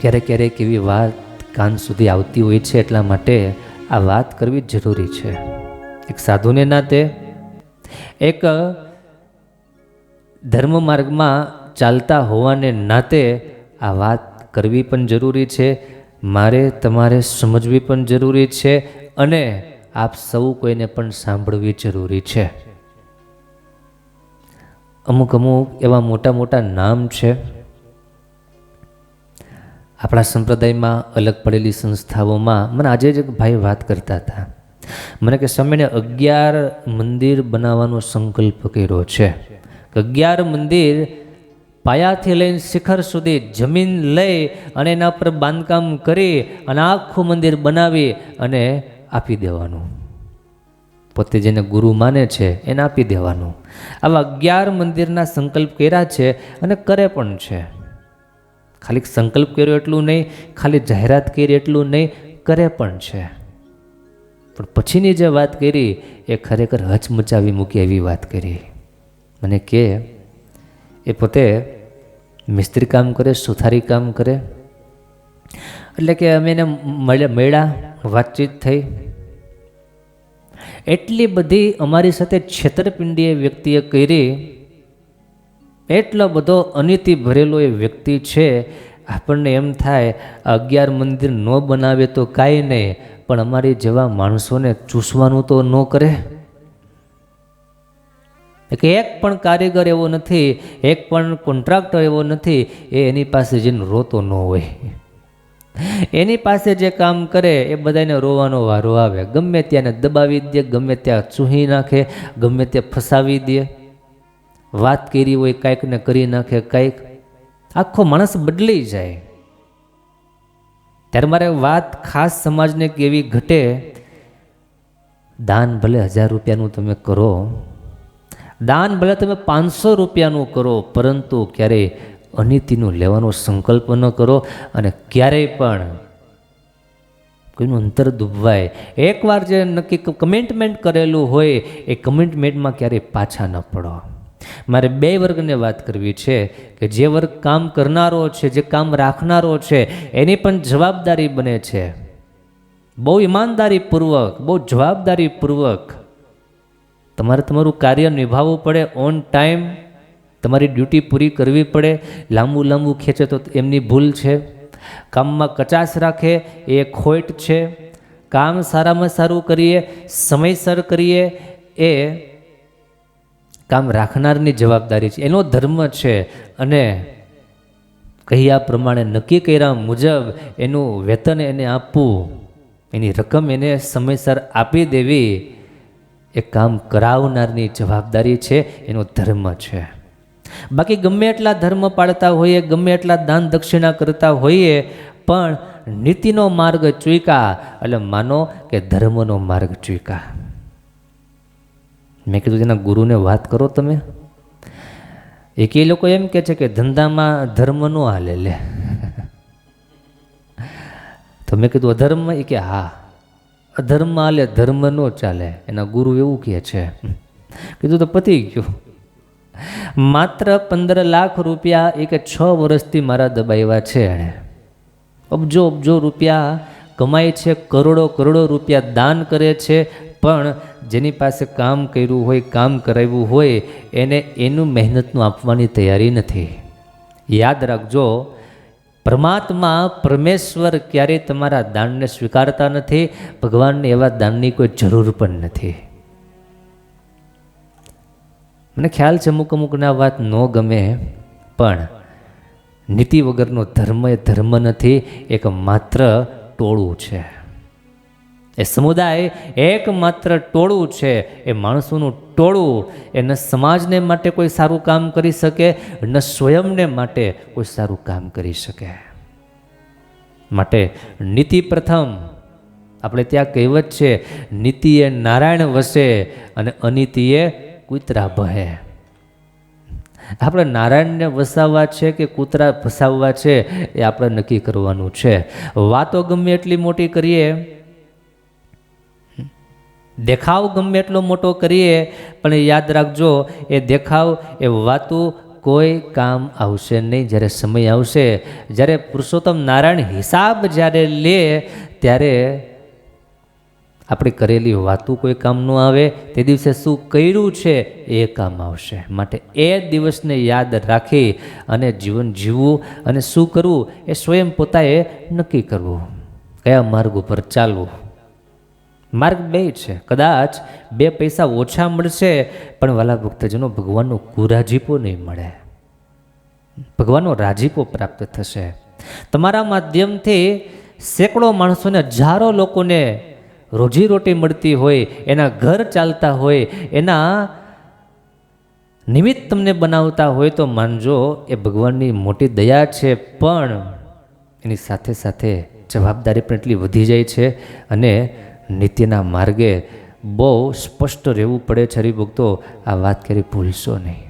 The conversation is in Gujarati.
ક્યારેક ક્યારેક એવી વાત કાન સુધી આવતી હોય છે એટલા માટે આ વાત કરવી જરૂરી છે. એક સાધુને નાતે એક ધર્મ માર્ગમાં ચાલતા હોવાને નાતે આ વાત કરવી પણ જરૂરી છે, મારે તમારે સમજવી પણ જરૂરી છે અને આપ સૌ કોઈને પણ સાંભળવી જરૂરી છે. અમુક અમુક એવા મોટા મોટા નામ છે. આપણા સંપ્રદાયમાં અલગ પડેલી સંસ્થાઓમાં મને આજે જ એક ભાઈ વાત કરતા હતા. મને કે સમયને અગિયાર મંદિર બનાવવાનો સંકલ્પ કર્યો છે. અગિયાર મંદિર પાયાથી લઈને શિખર સુધી જમીન લઈ અને એના પર બાંધકામ કરી અને આખું મંદિર બનાવી અને આપી દેવાનું. પોતે જેને ગુરુ માને છે, એને આપી દેવાનું. આવા અગિયાર મંદિરના સંકલ્પ કર્યા છે અને કરે પણ છે. ખાલી સંકલ્પ કર્યો એટલું નહીં, ખાલી જાહેરાત કરી એટલું નહીં કરે પણ છે. પણ પછીની જે વાત કરી, એ ખરેખર હચમચાવી મૂકી એવી વાત કરી. મને કે, એ પોતે મિસ્ત્રી કામ કરે, સુથારી કામ કરે. એટલે કે અમે એને મળ્યા, વાતચીત થઈ. એટલી બધી અમારી સાથે છેતરપિંડી એ વ્યક્તિએ કરી એટલો બધો અનિતિ ભરેલો એ વ્યક્તિ છે, આપણને એમ થાય, અગિયાર મંદિર ન બનાવે તો કાંઈ નહીં, પણ અમારી જેવા માણસોને ચૂસવાનું તો ન કરે. કે એક પણ કારીગર એવો નથી, એક પણ કોન્ટ્રાક્ટર એવો નથી, એ એની પાસે જઈને રોતો ન હોય. એની પાસે જે કામ કરે, એ બધાને રોવાનો વારો આવે. ગમે ત્યાંને દબાવી દે, ગમે ત્યાં ચૂહી નાખે, ગમે ત્યાં ફસાવી દે. વાત કરી હોય, કાંઈક ને કરી નાખે, કાંઈક આખો માણસ બદલી જાય. ત્યારે મારે વાત ખાસ સમાજને કેવી ઘટે, દાન ભલે હજાર રૂપિયાનું તમે કરો, દાન ભલે તમે પાંચસો રૂપિયાનું કરો, પરંતુ ક્યારેય અનિતિનું લેવાનો સંકલ્પ ન કરો અને ક્યારેય પણ કોઈનું અંતર દુબવાય. એકવાર જે નક્કી કમિટમેન્ટ કરેલું હોય, એ કમિટમેન્ટમાં ક્યારેય પાછા ન પડો. મારે બે વર્ગને વાત કરવી છે કે જે વર્ગ કામ કરનારો છે, જે કામ રાખનારો છે, એની પણ જવાબદારી બને છે. બહુ ઈમાનદારીપૂર્વક, બહુ જવાબદારીપૂર્વક તમારે તમારું કાર્ય નિભાવવું પડે ઓન ટાઈમ તમારી ડ્યુટી પૂરી કરવી પડે, લાંબુ લાંબુ ખેંચે તો એમની ભૂલ છે. કામમાં કચાશ રાખે એ ખોટ છે. કામ સારામાં સારું કરીએ, સમયસર કરીએ એ કામ રાખનારની જવાબદારી છે. એનો ધર્મ છે અને કહ્યા પ્રમાણે નક્કી કર્યા મુજબ એનું વેતન એને આપવું, એની રકમ એને સમયસર આપી દેવી, એ કામ કરાવનારની જવાબદારી છે, એનો ધર્મ છે. બાકી ગમે એટલા ધર્મ પાળતા હોઈએ, ગમે એટલા દાન દક્ષિણા કરતા હોઈએ, પણ નીતિનો માર્ગ ચૂકા એટલે માનો કે ધર્મનો માર્ગ ચૂકા મેં કીધું તેના ગુરુને વાત કરો તમે. એક એ લોકો એમ કે છે કે ધંધામાં ધર્મ નો હાલે લે. તો મેં કીધું, અધર્મ એ કે હા, અધર્મ હાલે, ધર્મ નો ચાલે. એના ગુરુ એવું કહે છે. કીધું તો પતી ગયું. માત્ર પંદર લાખ રૂપિયા એક છ વર્ષથી મારા દબાવ્યા છે એણે. અબજો અબજો રૂપિયા કમાય છે, કરોડો કરોડો રૂપિયા દાન કરે છે પણ જેની પાસે કામ કર્યું હોય, કામ કરાવ્યું હોય, એને એનું મહેનતનું આપવાની તૈયારી નથી. યાદ રાખજો, પરમાત્મા પરમેશ્વર ક્યારેય તમારા દાનને સ્વીકારતા નથી, ભગવાનને એવા દાનની કોઈ જરૂર પણ નથી. મને ખ્યાલ છે, અમુક અમુકના વાત ન ગમે, પણ નીતિ વગરનો ધર્મ એ ધર્મ નથી એક માત્ર ટોળું છે. એ સમુદાય એકમાત્ર ટોળું છે. એ માણસોનું ટોળું. એ ન સમાજને માટે કોઈ સારું કામ કરી શકે, ન સ્વયંને માટે કોઈ સારું કામ કરી શકે. માટે નીતિ પ્રથમ, આપણે ત્યાં કહેવત છે, નીતિએ નારાયણ વસે અને અનિતિએ કૂતરા ભહે. આપણે નારાયણને વસાવવા છે કે કૂતરા ફસાવવા છે, એ આપણે નક્કી કરવાનું છે. વાતો ગમે એટલી મોટી કરીએ દેખાવ ગમે એટલો મોટો કરીએ, પણ યાદ રાખજો, એ દેખાવ, એ વાતું કોઈ કામ આવશે નહીં. જ્યારે સમય આવશે, જ્યારે પુરુષોત્તમ નારાયણ હિસાબ જ્યારે લે, ત્યારે આપણે કરેલી વાતું કોઈ કામ ન આવે. તે દિવસે શું કર્યું છે, એ કામ આવશે. માટે એ દિવસને યાદ રાખી અને જીવન જીવવું અને શું કરવું, એ સ્વયં પોતાએ નક્કી કરવું. કયા માર્ગ ઉપર ચાલવું? માર્ગ બે છે. કદાચ બે પૈસા ઓછા મળશે, પણ વાલા ભક્તજનો ભગવાનનો કુરાજીપો નહીં મળે. ભગવાનનો રાજીપો પ્રાપ્ત થશે. તમારા માધ્યમથી સેંકડો માણસોને, હજારો લોકોને રોજીરોટી મળતી હોય, એના ઘર ચાલતા હોય, એના નિમિત્ત તમને બનાવતા હોય તો માનજો, એ ભગવાનની મોટી દયા છે, પણ એની સાથે સાથે જવાબદારી પણ એટલી વધી જાય છે અને નિત્યના માર્ગે બહુ સ્પષ્ટ રહેવું પડે છે હરિભક્તો. આ વાત કરી ભૂલશો નહીં.